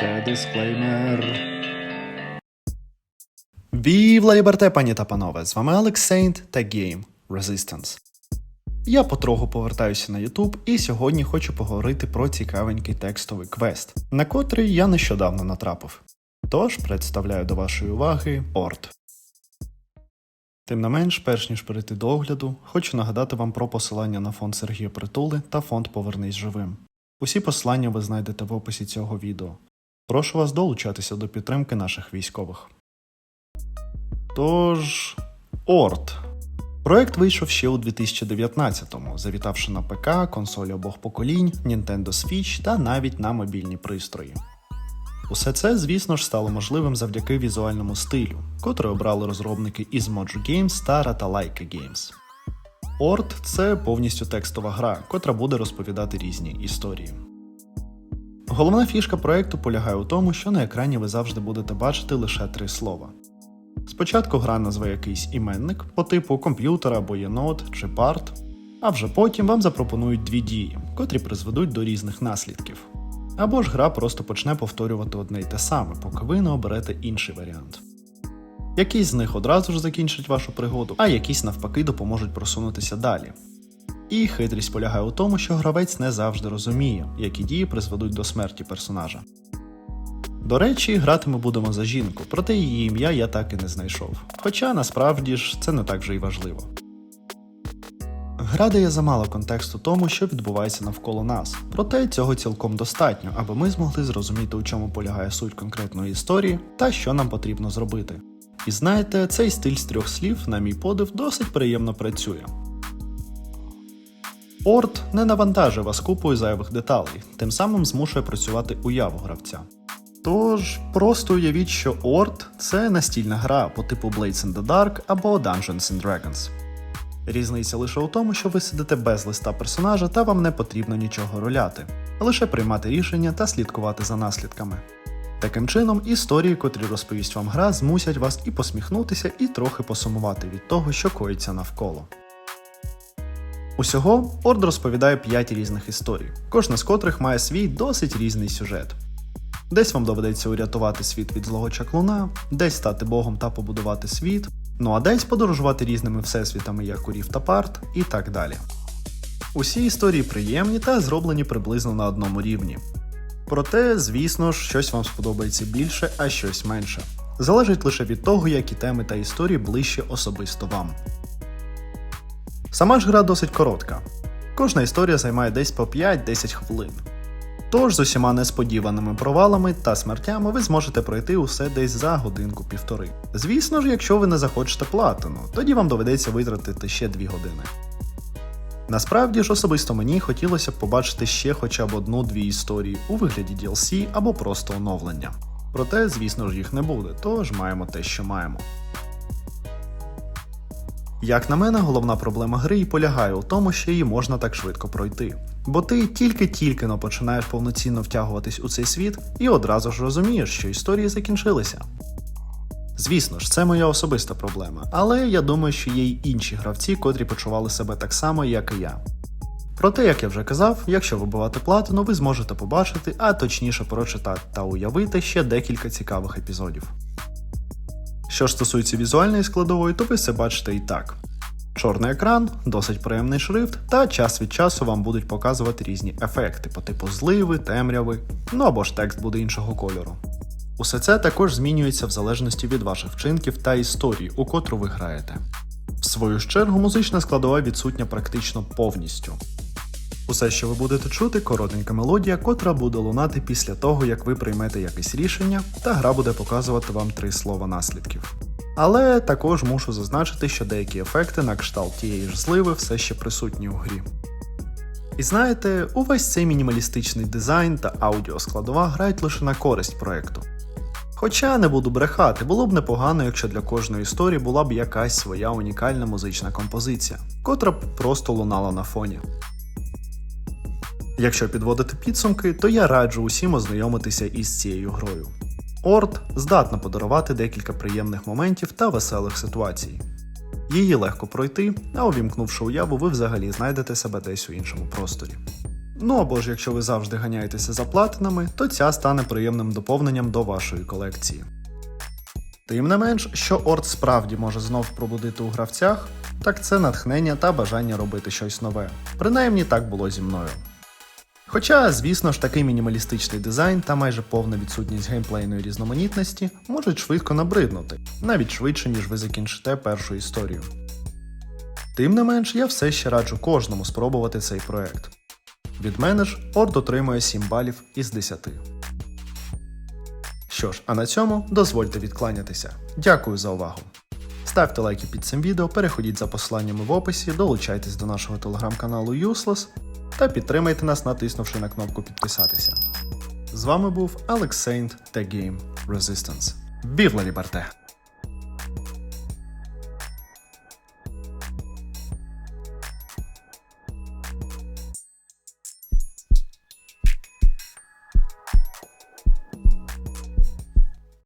Це дисклеймер. Вівла Ліберте, пані та панове! З вами Алекс Сейнт та Game Resistance. Я потроху повертаюся на YouTube і сьогодні хочу поговорити про цікавенький текстовий квест, на котрий я нещодавно натрапив. Тож представляю до вашої уваги Орд. Тим не менш, перш ніж перейти до огляду, хочу нагадати вам про посилання на фонд Сергія Притули та фонд Повернись живим. Усі посилання ви знайдете в описі цього відео. Прошу вас долучатися до підтримки наших військових. Тож, Орд. Проект вийшов ще у 2019-му, завітавши на ПК, консолі обох поколінь, Nintendo Switch та навіть на мобільні пристрої. Усе це, звісно ж, стало можливим завдяки візуальному стилю, котрий обрали розробники із Mojo Games та Ratalaika Games. Орд це повністю текстова гра, котра буде розповідати різні історії. Головна фішка проекту полягає у тому, що на екрані ви завжди будете бачити лише три слова. Спочатку гра назве якийсь іменник по типу комп'ютера або єнот чи парт, а вже потім вам запропонують дві дії, котрі призведуть до різних наслідків. Або ж гра просто почне повторювати одне й те саме, поки ви не оберете інший варіант. Якісь з них одразу ж закінчать вашу пригоду, а якісь навпаки допоможуть просунутися далі. І хитрість полягає у тому, що гравець не завжди розуміє, які дії призведуть до смерті персонажа. До речі, грати ми будемо за жінку, проте її ім'я я так і не знайшов. Хоча насправді ж це не так вже й важливо. Гра дає замало контексту тому, що відбувається навколо нас, проте цього цілком достатньо, аби ми змогли зрозуміти, у чому полягає суть конкретної історії та що нам потрібно зробити. І знаєте, цей стиль з трьох слів, на мій подив, досить приємно працює. Орд не навантажує вас купою зайвих деталей, тим самим змушує працювати уяву гравця. Тож просто уявіть, що Орд це настільна гра по типу Blades in the Dark або Dungeons and Dragons. Різниця лише у тому, що ви сидите без листа персонажа та вам не потрібно нічого роляти, лише приймати рішення та слідкувати за наслідками. Таким чином, історії, котрі розповість вам гра, змусять вас і посміхнутися, і трохи посумувати від того, що коїться навколо. Усього Орд розповідає 5 різних історій, кожна з котрих має свій досить різний сюжет. Десь вам доведеться урятувати світ від злого чаклуна, десь стати богом та побудувати світ, ну а десь подорожувати різними всесвітами, як у Ріфт та Парт, і так далі. Усі історії приємні та зроблені приблизно на одному рівні. Проте, звісно ж, щось вам сподобається більше, а щось менше. Залежить лише від того, які теми та історії ближче особисто вам. Сама ж гра досить коротка. Кожна історія займає десь по 5-10 хвилин. Тож з усіма несподіваними провалами та смертями ви зможете пройти усе десь за годинку-півтори. Звісно ж, якщо ви не захочете платину, тоді вам доведеться витратити ще 2 години. Насправді ж особисто мені хотілося б побачити ще хоча б одну-дві історії у вигляді DLC або просто оновлення. Проте, звісно ж, їх не буде, тож маємо те, що маємо. Як на мене, головна проблема гри і полягає у тому, що її можна так швидко пройти. Бо ти тільки-тільки но починаєш повноцінно втягуватись у цей світ і одразу ж розумієш, що історії закінчилися. Звісно ж, це моя особиста проблема, але я думаю, що є й інші гравці, котрі почували себе так само, як і я. Проте, як я вже казав, якщо вибивати платину, ви зможете побачити, а точніше прочитати та уявити ще декілька цікавих епізодів. Що ж стосується візуальної складової, то ви все бачите і так. Чорний екран, досить приємний шрифт, та час від часу вам будуть показувати різні ефекти по типу зливи, темряви, ну або ж текст буде іншого кольору. Усе це також змінюється в залежності від ваших вчинків та історії, у котру ви граєте. В свою чергу, музична складова відсутня практично повністю. Усе, що ви будете чути, коротенька мелодія, котра буде лунати після того, як ви приймете якесь рішення, та гра буде показувати вам три слова наслідків. Але також мушу зазначити, що деякі ефекти на кшталт тієї ж зливи все ще присутні у грі. І знаєте, увесь цей мінімалістичний дизайн та аудіоскладова грають лише на користь проекту. Хоча не буду брехати, було б непогано, якщо для кожної історії була б якась своя унікальна музична композиція, котра б просто лунала на фоні. Якщо підводити підсумки, то я раджу усім ознайомитися із цією грою. Орд здатна подарувати декілька приємних моментів та веселих ситуацій. Її легко пройти, а увімкнувши уяву, ви взагалі знайдете себе десь у іншому просторі. Ну або ж якщо ви завжди ганяєтеся за платинами, то ця стане приємним доповненням до вашої колекції. Тим не менш, що Орд справді може знов пробудити у гравцях, так це натхнення та бажання робити щось нове. Принаймні так було зі мною. Хоча, звісно ж, такий мінімалістичний дизайн та майже повна відсутність геймплейної різноманітності можуть швидко набриднути, навіть швидше, ніж ви закінчите першу історію. Тим не менш, я все ще раджу кожному спробувати цей проект. Від мене ж Орд отримує 7 балів із 10. Що ж, а на цьому дозвольте відкланятися. Дякую за увагу. Ставте лайки під цим відео, переходіть за посиланнями в описі, долучайтесь до нашого телеграм-каналу Useless та підтримайте нас, натиснувши на кнопку підписатися. З вами був Алекс Сейнт та Game Resistance. Бігла ліберте!